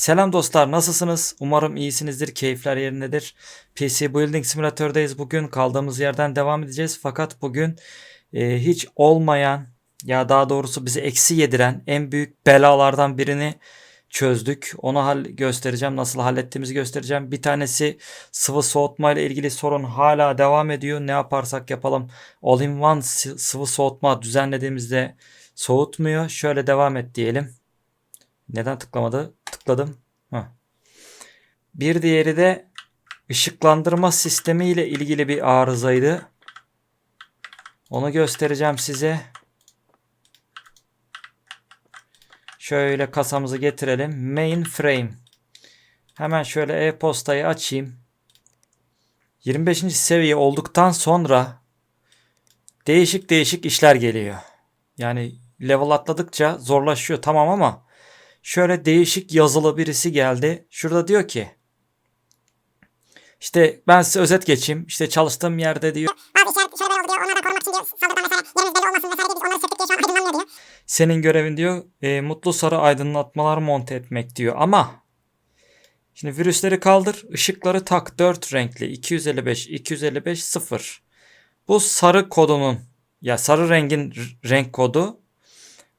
Selam dostlar nasılsınız? Umarım iyisinizdir, keyifler yerindedir. PC Building Simülatör'deyiz. Bugün kaldığımız yerden devam edeceğiz. Fakat bugün e, hiç olmayan ya daha doğrusu bizi eksi yediren en büyük belalardan birini çözdük. Onu hal göstereceğim. Nasıl hallettiğimizi göstereceğim. Bir tanesi sıvı soğutma ile ilgili sorun hala devam ediyor. Ne yaparsak yapalım all-in-one sı- sıvı soğutma düzenlediğimizde soğutmuyor. Şöyle devam et diyelim. Neden tıklamadı? Tıkladım. Heh. Bir diğeri de ışıklandırma sistemi ile ilgili bir arızaydı. Onu göstereceğim size. Şöyle kasamızı getirelim. Mainframe. Hemen şöyle e-postayı açayım. 25. seviye olduktan sonra değişik değişik işler geliyor. Yani level atladıkça zorlaşıyor tamam ama şöyle değişik yazılı birisi geldi. Şurada diyor ki işte ben size özet geçeyim. İşte çalıştığım yerde diyor Bazı işaret şöyle böyle oldu diyor. Onlar da korumak için diyor. Saldırıdan vesaire yerimiz belli olmasın vesaire diye biz onları söktük diye şu an aydınlanmıyor diyor. senin görevin diyor e, mutlu sarı aydınlatmalar monte etmek diyor. Ama şimdi virüsleri kaldır, ışıkları tak 4 renkli 255 255 0. Bu sarı kodunun ya sarı rengin renk kodu.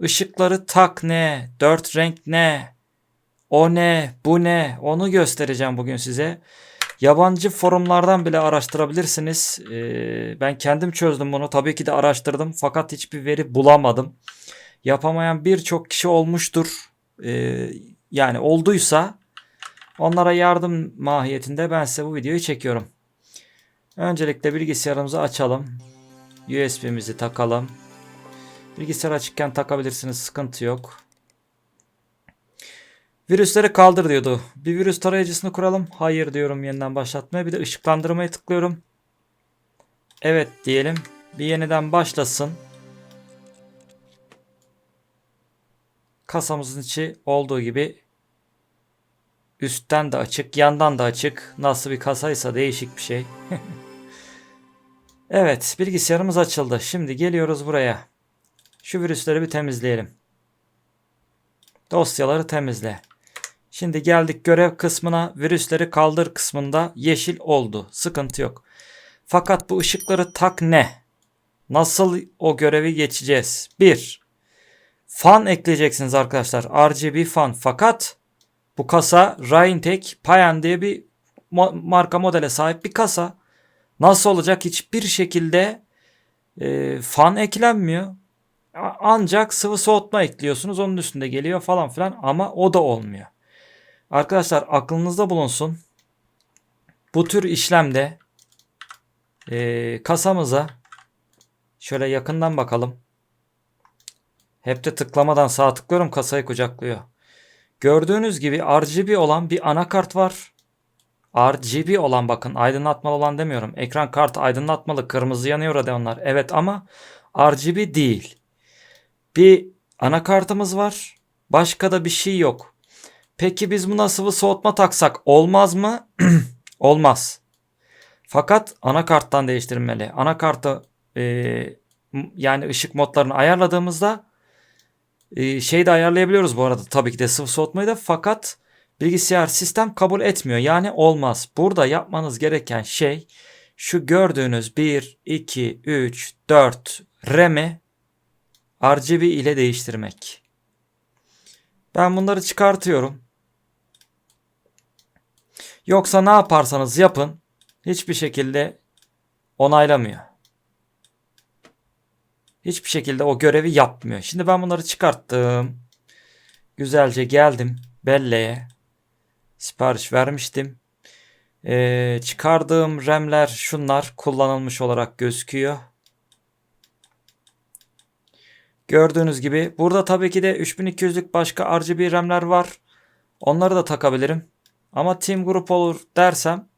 Işıkları tak ne? 4 renk ne? O ne? Bu ne? Onu göstereceğim bugün size. Yabancı forumlardan bile araştırabilirsiniz. Ee, ben kendim çözdüm bunu. Tabii ki de araştırdım. Fakat hiçbir veri bulamadım. Yapamayan birçok kişi olmuştur. Ee, yani olduysa onlara yardım mahiyetinde ben size bu videoyu çekiyorum. Öncelikle bilgisayarımızı açalım. USB'mizi takalım. Bilgisayar açıkken takabilirsiniz. Sıkıntı yok. Virüsleri kaldır diyordu. Bir virüs tarayıcısını kuralım. Hayır diyorum yeniden başlatmaya. Bir de ışıklandırmaya tıklıyorum. Evet diyelim. Bir yeniden başlasın. Kasamızın içi olduğu gibi üstten de açık, yandan da açık. Nasıl bir kasaysa değişik bir şey. evet, bilgisayarımız açıldı. Şimdi geliyoruz buraya. Şu virüsleri bir temizleyelim. Dosyaları temizle. Şimdi geldik görev kısmına. Virüsleri kaldır kısmında yeşil oldu. Sıkıntı yok. Fakat bu ışıkları tak ne? Nasıl o görevi geçeceğiz? 1. Fan ekleyeceksiniz arkadaşlar. RGB fan. Fakat bu kasa Rheintek Payan diye bir marka modele sahip bir kasa. Nasıl olacak? Hiçbir şekilde e, fan eklenmiyor. Ancak sıvı soğutma ekliyorsunuz. Onun üstünde geliyor falan filan ama o da olmuyor. Arkadaşlar aklınızda bulunsun. Bu tür işlemde e, kasamıza şöyle yakından bakalım. Hep de tıklamadan sağ tıklıyorum kasayı kucaklıyor. Gördüğünüz gibi RGB olan bir anakart var. RGB olan bakın aydınlatmalı olan demiyorum. Ekran kartı aydınlatmalı kırmızı yanıyor hadi onlar. Evet ama RGB değil. Bir anakartımız var. Başka da bir şey yok. Peki biz buna sıvı soğutma taksak olmaz mı? Olmaz. Fakat anakarttan değiştirilmeli. Anakartı e, yani ışık modlarını ayarladığımızda e, şey de ayarlayabiliyoruz bu arada tabii ki de sıvı soğutmayı da fakat bilgisayar sistem kabul etmiyor. Yani olmaz. Burada yapmanız gereken şey şu gördüğünüz 1, 2, 3, 4 RAM'i RGB ile değiştirmek. Ben bunları çıkartıyorum. Yoksa ne yaparsanız yapın hiçbir şekilde onaylamıyor. Hiçbir şekilde o görevi yapmıyor. Şimdi ben bunları çıkarttım. Güzelce geldim belleğe. Sipariş vermiştim. Ee, çıkardığım RAM'ler şunlar kullanılmış olarak gözüküyor. Gördüğünüz gibi burada tabii ki de 3200'lük başka RGB RAM'ler var. Onları da takabilirim. Ama Team Group olur dersem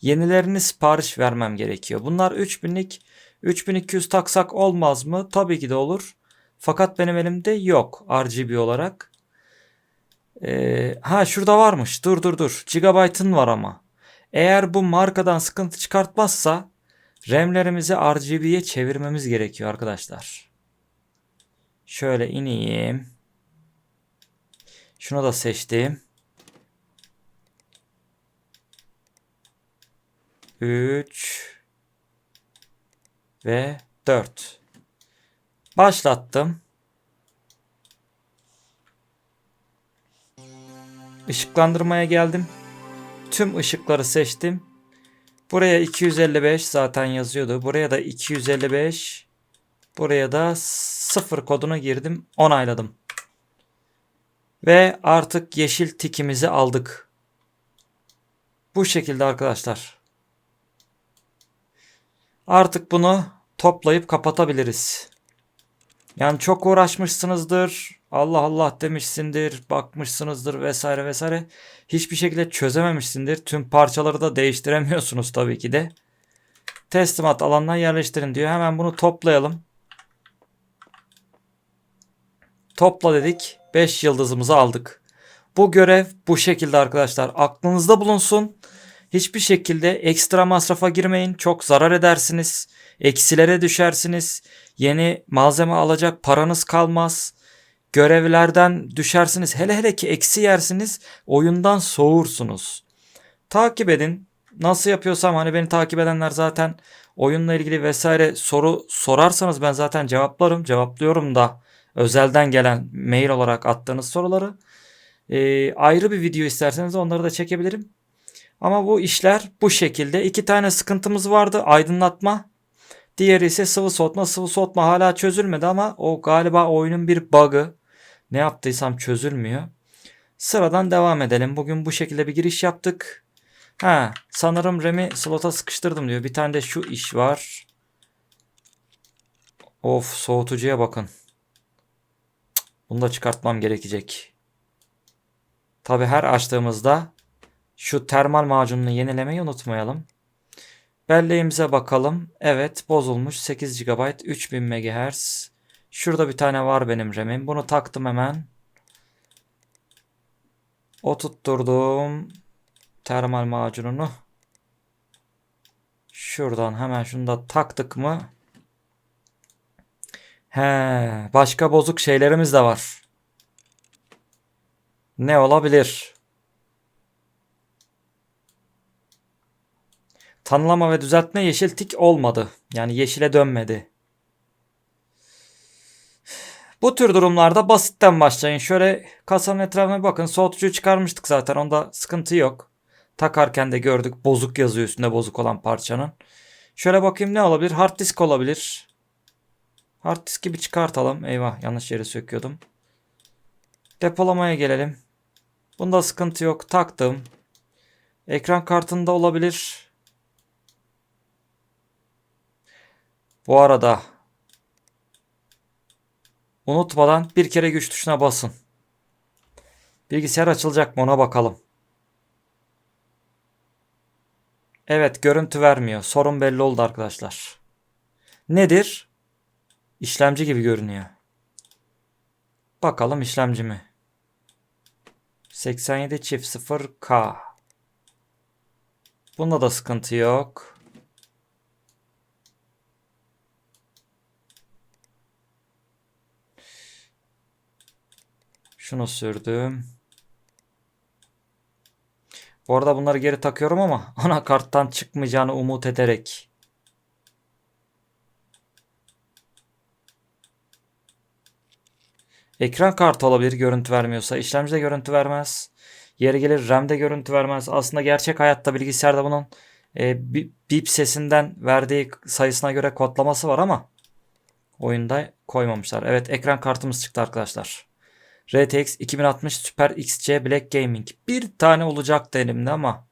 yenilerini sipariş vermem gerekiyor. Bunlar 3000'lik 3200 taksak olmaz mı? Tabii ki de olur. Fakat benim elimde yok RGB olarak. Ee, ha şurada varmış. Dur dur dur. Gigabyte'ın var ama. Eğer bu markadan sıkıntı çıkartmazsa RAM'lerimizi RGB'ye çevirmemiz gerekiyor arkadaşlar. Şöyle ineyim. Şunu da seçtim. 3 ve 4. Başlattım. Işıklandırmaya geldim. Tüm ışıkları seçtim. Buraya 255 zaten yazıyordu. Buraya da 255. Buraya da 0 kodunu girdim. Onayladım. Ve artık yeşil tikimizi aldık. Bu şekilde arkadaşlar. Artık bunu toplayıp kapatabiliriz. Yani çok uğraşmışsınızdır. Allah Allah demişsindir, bakmışsınızdır vesaire vesaire. Hiçbir şekilde çözememişsindir. Tüm parçaları da değiştiremiyorsunuz tabii ki de. Teslimat alanına yerleştirin diyor. Hemen bunu toplayalım. Topla dedik. 5 yıldızımızı aldık. Bu görev bu şekilde arkadaşlar. Aklınızda bulunsun. Hiçbir şekilde ekstra masrafa girmeyin. Çok zarar edersiniz. Eksilere düşersiniz. Yeni malzeme alacak paranız kalmaz. Görevlerden düşersiniz. Hele hele ki eksi yersiniz. Oyundan soğursunuz. Takip edin. Nasıl yapıyorsam hani beni takip edenler zaten oyunla ilgili vesaire soru sorarsanız ben zaten cevaplarım. Cevaplıyorum da özelden gelen mail olarak attığınız soruları. Ee, ayrı bir video isterseniz onları da çekebilirim. Ama bu işler bu şekilde. İki tane sıkıntımız vardı. Aydınlatma. Diğeri ise sıvı soğutma. Sıvı soğutma hala çözülmedi ama o galiba oyunun bir bug'ı. Ne yaptıysam çözülmüyor. Sıradan devam edelim. Bugün bu şekilde bir giriş yaptık. Ha, sanırım Rem'i slota sıkıştırdım diyor. Bir tane de şu iş var. Of soğutucuya bakın. Bunu da çıkartmam gerekecek. Tabi her açtığımızda şu termal macununu yenilemeyi unutmayalım. Belleğimize bakalım. Evet bozulmuş 8 GB 3000 MHz. Şurada bir tane var benim RAM'im. Bunu taktım hemen. Oturtturdum. Termal macununu. Şuradan hemen şunu da taktık mı? He, başka bozuk şeylerimiz de var. Ne olabilir? Tanımlama ve düzeltme yeşil tik olmadı. Yani yeşile dönmedi. Bu tür durumlarda basitten başlayın. Şöyle kasanın etrafına bakın. Soğutucuyu çıkarmıştık zaten. Onda sıkıntı yok. Takarken de gördük. Bozuk yazıyor üstünde bozuk olan parçanın. Şöyle bakayım ne olabilir? Hard disk olabilir. Hard diski bir çıkartalım. Eyvah yanlış yere söküyordum. Depolamaya gelelim. Bunda sıkıntı yok. Taktım. Ekran kartında olabilir. Bu arada unutmadan bir kere güç tuşuna basın. Bilgisayar açılacak mı ona bakalım. Evet görüntü vermiyor. Sorun belli oldu arkadaşlar. Nedir? İşlemci gibi görünüyor. Bakalım işlemci mi? 87 çift 0K. Bunda da sıkıntı yok. Şunu sürdüm. Bu arada bunları geri takıyorum ama anakarttan çıkmayacağını umut ederek. Ekran kartı olabilir görüntü vermiyorsa. İşlemcide görüntü vermez. Yeri gelir RAM'de görüntü vermez. Aslında gerçek hayatta bilgisayarda bunun e, bi- bip sesinden verdiği sayısına göre kodlaması var ama oyunda koymamışlar. Evet ekran kartımız çıktı arkadaşlar. RTX 2060 Super XC Black Gaming. Bir tane olacak elimde ama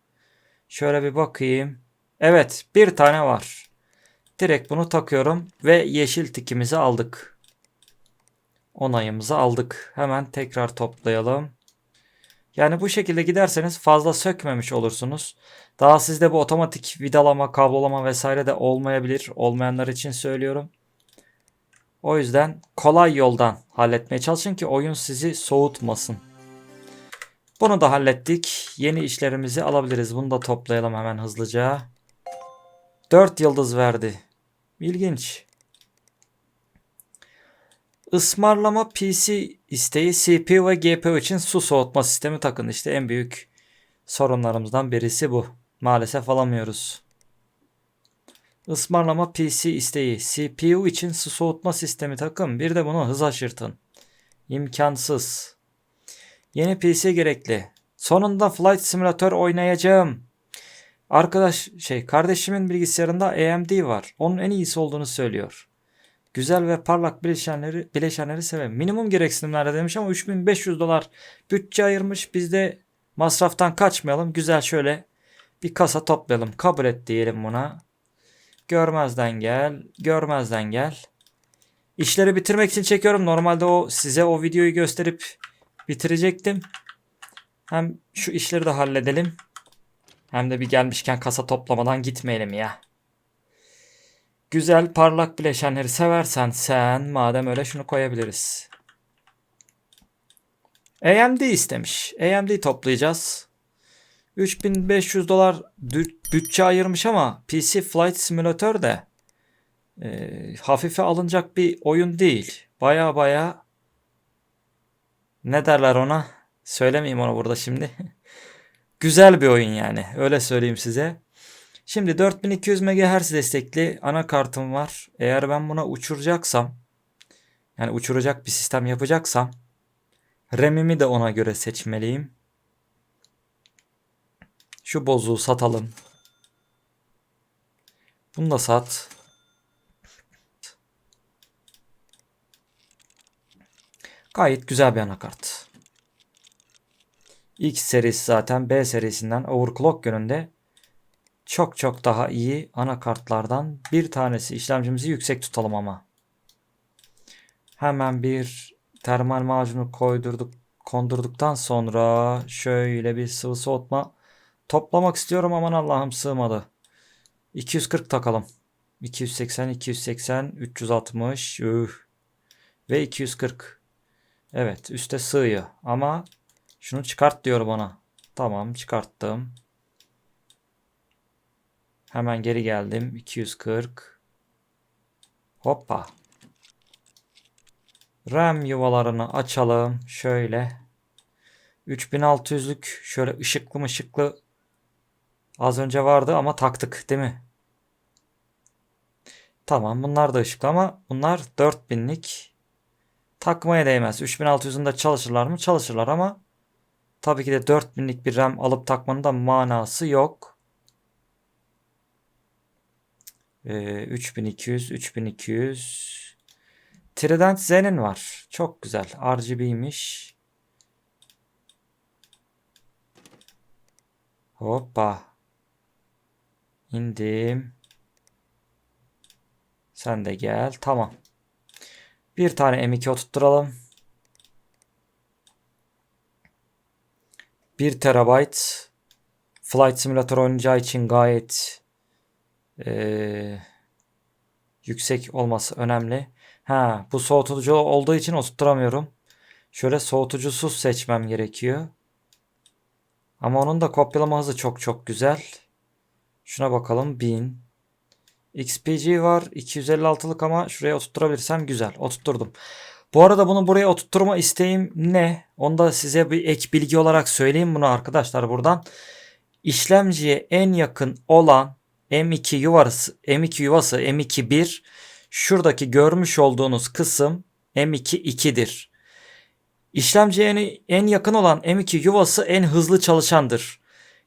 şöyle bir bakayım. Evet bir tane var. Direkt bunu takıyorum ve yeşil tikimizi aldık. Onayımızı aldık. Hemen tekrar toplayalım. Yani bu şekilde giderseniz fazla sökmemiş olursunuz. Daha sizde bu otomatik vidalama, kablolama vesaire de olmayabilir. Olmayanlar için söylüyorum. O yüzden kolay yoldan halletmeye çalışın ki oyun sizi soğutmasın. Bunu da hallettik. Yeni işlerimizi alabiliriz. Bunu da toplayalım hemen hızlıca. 4 yıldız verdi. İlginç. Ismarlama PC isteği CPU ve GPU için su soğutma sistemi takın. İşte en büyük sorunlarımızdan birisi bu. Maalesef alamıyoruz. Ismarlama PC isteği. CPU için su soğutma sistemi takın. Bir de bunu hız aşırtın. İmkansız. Yeni PC gerekli. Sonunda Flight Simulator oynayacağım. Arkadaş şey kardeşimin bilgisayarında AMD var. Onun en iyisi olduğunu söylüyor. Güzel ve parlak bileşenleri, bileşenleri severim. Minimum gereksinimlerde demiş ama 3500 dolar bütçe ayırmış. Biz de masraftan kaçmayalım. Güzel şöyle bir kasa toplayalım. Kabul et diyelim buna. Görmezden gel. Görmezden gel. İşleri bitirmek için çekiyorum. Normalde o size o videoyu gösterip bitirecektim. Hem şu işleri de halledelim. Hem de bir gelmişken kasa toplamadan gitmeyelim ya. Güzel parlak bileşenleri seversen sen madem öyle şunu koyabiliriz. AMD istemiş. AMD toplayacağız. 3500 dolar bütçe ayırmış ama PC Flight Simulator de e, hafife alınacak bir oyun değil. Baya baya ne derler ona? Söylemeyeyim onu burada şimdi. Güzel bir oyun yani. Öyle söyleyeyim size. Şimdi 4200 MHz destekli anakartım var. Eğer ben buna uçuracaksam yani uçuracak bir sistem yapacaksam RAM'imi de ona göre seçmeliyim. Şu bozuğu satalım. Bunu da sat. Gayet güzel bir anakart. X serisi zaten B serisinden overclock yönünde çok çok daha iyi anakartlardan bir tanesi. İşlemcimizi yüksek tutalım ama. Hemen bir termal macunu koydurduk, kondurduktan sonra şöyle bir sıvı soğutma toplamak istiyorum aman Allah'ım sığmadı. 240 takalım. 280, 280, 360 üh. ve 240. Evet üste sığıyor ama şunu çıkart diyor bana. Tamam çıkarttım. Hemen geri geldim. 240. Hoppa. RAM yuvalarını açalım. Şöyle. 3600'lük şöyle ışıklı ışıklı az önce vardı ama taktık değil mi? Tamam bunlar da ışıklı ama bunlar 4000'lik. Takmaya değmez. 3600'ün de çalışırlar mı? Çalışırlar ama tabii ki de 4000'lik bir RAM alıp takmanın da manası yok. Ee, 3200, 3200. Trident Zen'in var. Çok güzel. RGB'ymiş. Hoppa. İndim. Sen de gel. Tamam. Bir tane M2 oturtturalım. 1 terabayt Flight Simulator oynayacağı için gayet ee, yüksek olması önemli. Ha, bu soğutucu olduğu için oturtamıyorum. Şöyle soğutucusuz seçmem gerekiyor. Ama onun da kopyalama hızı çok çok güzel. Şuna bakalım 1000. XPG var 256'lık ama şuraya oturtturabilirsem güzel. Oturtturdum. Bu arada bunu buraya oturtturma isteğim ne? Onu da size bir ek bilgi olarak söyleyeyim bunu arkadaşlar buradan. İşlemciye en yakın olan M2 yuvası, M2 yuvası M2 şuradaki görmüş olduğunuz kısım M2 2'dir. İşlemciye en yakın olan M2 yuvası en hızlı çalışandır.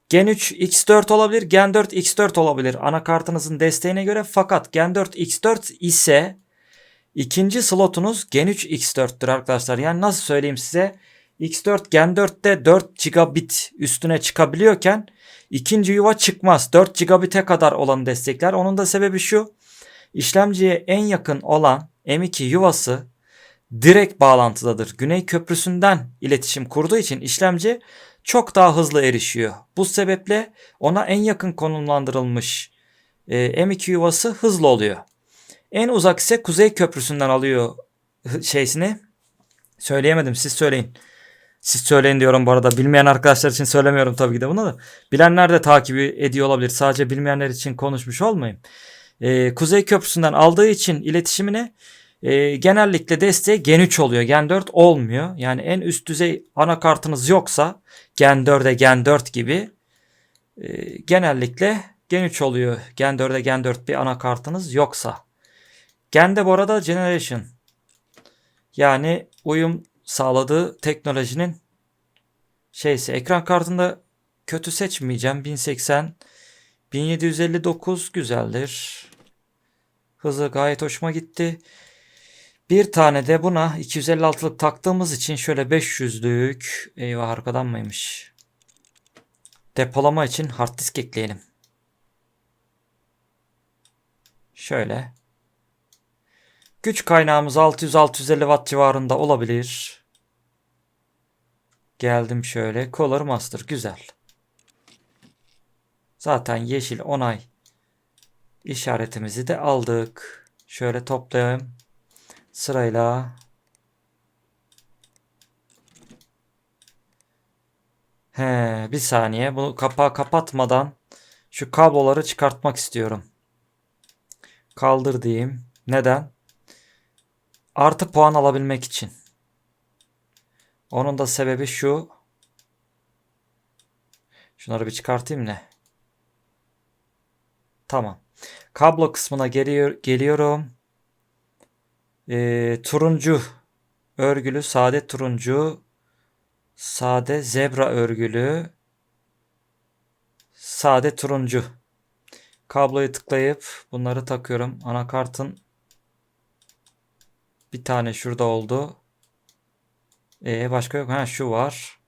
Gen 3 X4 olabilir, Gen 4 X4 olabilir anakartınızın desteğine göre fakat Gen 4 X4 ise ikinci slotunuz Gen 3 X4'tür arkadaşlar. Yani nasıl söyleyeyim size? X4 Gen 4'te 4 gigabit üstüne çıkabiliyorken ikinci yuva çıkmaz. 4 gigabit'e kadar olanı destekler. Onun da sebebi şu. İşlemciye en yakın olan M2 yuvası direkt bağlantıdadır. Güney köprüsünden iletişim kurduğu için işlemci çok daha hızlı erişiyor. Bu sebeple ona en yakın konumlandırılmış e, M2 yuvası hızlı oluyor. En uzak ise Kuzey Köprüsü'nden alıyor şeysini. Söyleyemedim siz söyleyin. Siz söyleyin diyorum bu arada. Bilmeyen arkadaşlar için söylemiyorum tabii ki de bunu da. Bilenler de takip ediyor olabilir. Sadece bilmeyenler için konuşmuş olmayayım. Ee, Kuzey Köprüsü'nden aldığı için iletişimine e, genellikle desteği Gen 3 oluyor. Gen 4 olmuyor. Yani en üst düzey anakartınız yoksa Gen 4'e Gen 4 gibi e, genellikle Gen 3 oluyor. Gen 4'e Gen 4 bir anakartınız yoksa. Gen'de bu arada Generation. Yani uyum sağladığı teknolojinin şeysi. Ekran kartında kötü seçmeyeceğim. 1080 1759 güzeldir. Hızı gayet hoşuma gitti. Bir tane de buna 256'lık taktığımız için şöyle 500'lük eyvah arkadan mıymış? Depolama için hard disk ekleyelim. Şöyle. Güç kaynağımız 600-650 watt civarında olabilir. Geldim şöyle. Color Master güzel. Zaten yeşil onay işaretimizi de aldık. Şöyle toplayalım. Sırayla. He, bir saniye. Bunu kapağı kapatmadan şu kabloları çıkartmak istiyorum. Kaldır diyeyim. Neden? Artı puan alabilmek için. Onun da sebebi şu. Şunları bir çıkartayım ne? Tamam. Kablo kısmına geliyor, geliyorum. Ee, turuncu örgülü, sade turuncu, sade zebra örgülü, sade turuncu. Kabloyu tıklayıp bunları takıyorum. Anakartın bir tane şurada oldu. Ee, başka yok. Ha şu var.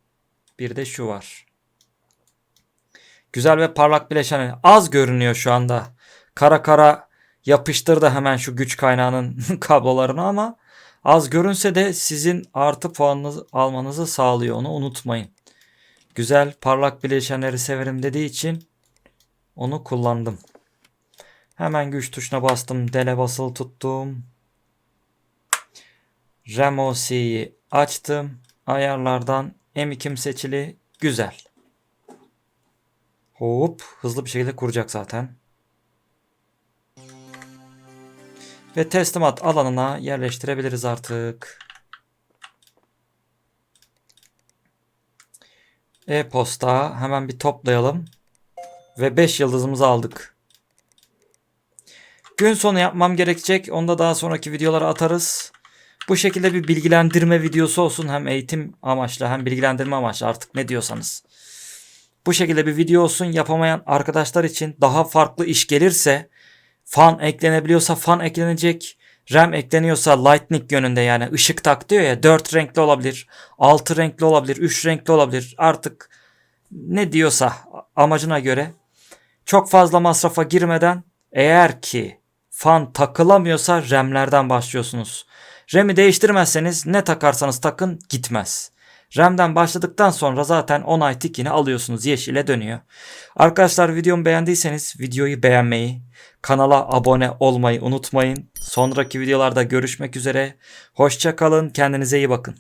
Bir de şu var. Güzel ve parlak bileşen. Az görünüyor şu anda. Kara kara yapıştırdı hemen şu güç kaynağının kablolarını ama az görünse de sizin artı puanınızı almanızı sağlıyor. Onu unutmayın. Güzel parlak bileşenleri severim dediği için onu kullandım. Hemen güç tuşuna bastım. Dele basılı tuttum. RAM OC'yi açtım. Ayarlardan M2'm seçili. Güzel. Hop hızlı bir şekilde kuracak zaten. Ve teslimat alanına yerleştirebiliriz artık. E-posta hemen bir toplayalım. Ve 5 yıldızımızı aldık. Gün sonu yapmam gerekecek. Onu da daha sonraki videolara atarız. Bu şekilde bir bilgilendirme videosu olsun. Hem eğitim amaçlı hem bilgilendirme amaçlı artık ne diyorsanız. Bu şekilde bir video olsun. Yapamayan arkadaşlar için daha farklı iş gelirse fan eklenebiliyorsa fan eklenecek. RAM ekleniyorsa lightning yönünde yani ışık tak diyor ya 4 renkli olabilir, 6 renkli olabilir, 3 renkli olabilir. Artık ne diyorsa amacına göre çok fazla masrafa girmeden eğer ki fan takılamıyorsa RAM'lerden başlıyorsunuz. RAM'i değiştirmezseniz ne takarsanız takın gitmez. RAM'den başladıktan sonra zaten onay tikini alıyorsunuz. Yeşile dönüyor. Arkadaşlar videomu beğendiyseniz videoyu beğenmeyi, kanala abone olmayı unutmayın. Sonraki videolarda görüşmek üzere. Hoşça kalın. Kendinize iyi bakın.